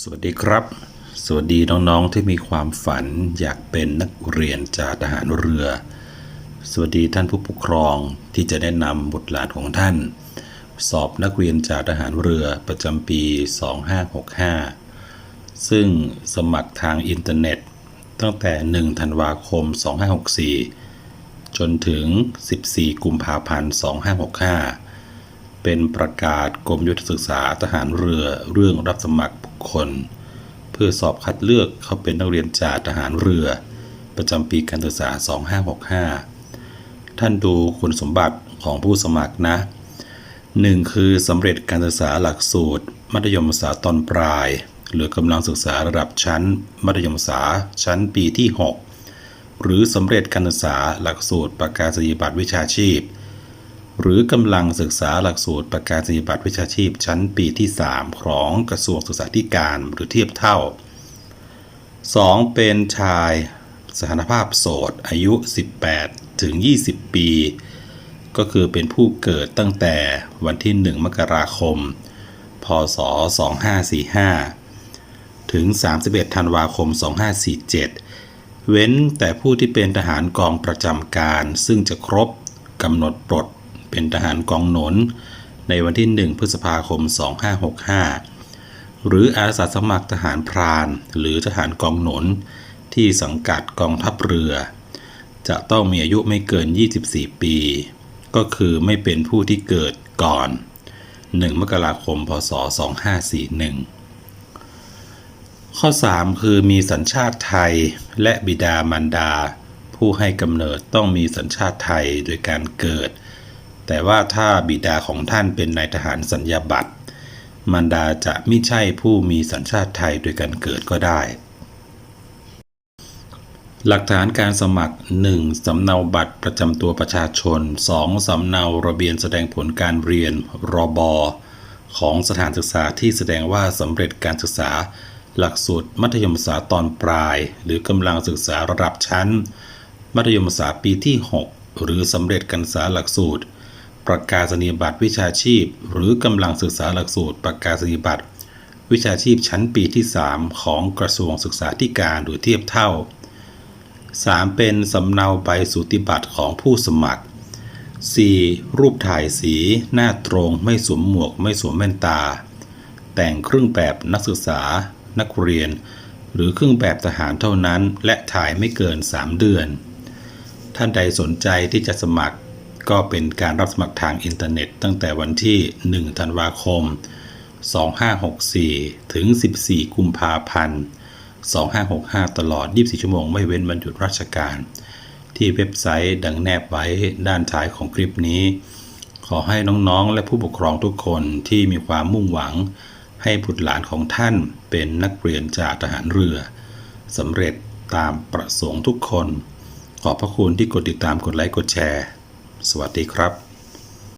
สวัสดีครับ สวัสดีน้องๆที่มีความฝันอยากเป็นนักเรียนจากทหารเรือ สวัสดีท่านผู้ปกครองที่จะแนะนำบุตรหลานของท่าน สอบนักเรียนจากทหารเรือประจำปี 2565 ซึ่งสมัครทางอินเทอร์เน็ต ตั้งแต่ 1 ธันวาคม 2564 จนถึง 14 กุมภาพันธ์ 2565 เป็นประกาศกรมยุทธศึกษาทหารเรือเรื่องรับสมัคร คคลเพื่อสอบคัดเลือกเข้าเป็นนักเรียนจ่าทหารเรือ ประจำปีการศึกษา 2565 ท่านดูคุณสมบัติของผู้สมัครนะ 1. คือสำเร็จการศึกษาหลักสูตร มัธยมศึกษาตอนปลาย หรือกำลังศึกษาระดับชั้น มัธยมศึกษาชั้นปีที่ 6 หรือสำเร็จการศึกษาหลักสูตรประกาศนียบัตรวิชาชีพ หรือกำลังศึกษาหลักสูตรประกาศนียบัตรวิชาชีพชั้นปีที่ 3 ของกระทรวงศึกษาธิการหรือเทียบเท่า 2. เป็นชายสถานภาพโสดอายุ 18 ถึง 20 ปี ก็คือเป็นผู้เกิดตั้งแต่วันที่ 1 มกราคม พศ 2545 ถึง 31 ธันวาคม 2547 เว้นแต่ผู้ที่เป็นทหารกองประจำการ ซึ่งจะครบกำหนดปลด เป็นทหารกองหนน ในวันที่ 1 พฤษภาคม 2565 หรืออาสาสมัครทหารพรานหรือทหารกองหนน ที่สังกัดกองทัพเรือ จะต้องมีอายุไม่เกิน 24 ปี ก็คือไม่เป็นผู้ที่เกิดก่อน 1 มกราคม พศ 2541ข้อ 3 คือมีสัญชาติไทยและบิดามารดา ผู้ให้กำเนิดต้องมีสัญชาติไทยโดยการเกิด แต่ว่าถ้าบิดาของท่านเป็นนายทหารสัญญาบัตรมารดาจะไม่ใช่ผู้มีสัญชาติไทยโดยการเกิดก็ได้ หลักฐานการสมัคร 1. สำเนาบัตรประจำตัวประชาชน 2. สำเนาระเบียนแสดงผลการเรียนรบของสถานศึกษาที่แสดงว่าสำเร็จการศึกษา หลักสูตรมัธยมศึกษาตอนปลาย หรือกำลังศึกษาระดับชั้น มัธยมศึกษาปีที่ 6 หรือสำเร็จการศึกษาหลักสูตร ประกาศนียบัตรวิชาชีพ หรือกำลังศึกษาหลักสูตรประกาศนียบัตร วิชาชีพชั้นปีที่ 3 ของกระทรวงศึกษาธิการหรือเทียบเท่า 3. เป็นสำเนาใบสูติบัตรของผู้สมัคร 4. รูปถ่ายสี หน้าตรงไม่สวมหมวกไม่สวมแว่นตา แต่งเครื่องแบบนักศึกษา นักเรียน หรือเครื่องแบบทหารเท่านั้น และถ่ายไม่เกิน 3 เดือน ท่านใดสนใจที่จะสมัคร ก็เป็นการรับสมัครทางอินเทอร์เน็ต ตั้งแต่วันที่ 1 ธันวาคม 2564 ถึง 14 กุมภาพันธ์ 2565 ตลอด 24 ชั่วโมงไม่เว้นวันหยุดราชการ ที่เว็บไซต์ดังแนบไว้ด้านท้ายของคลิปนี้ ขอให้น้องๆ และผู้ปกครองทุกคนที่มีความมุ่งหวัง ให้บุตรหลานของท่านเป็นนักเรียนจากทหารเรือสำเร็จตามประสงค์ทุกคน ขอบพระคุณที่กดติดตามกดไลค์กดแชร์ สวัสดีครับ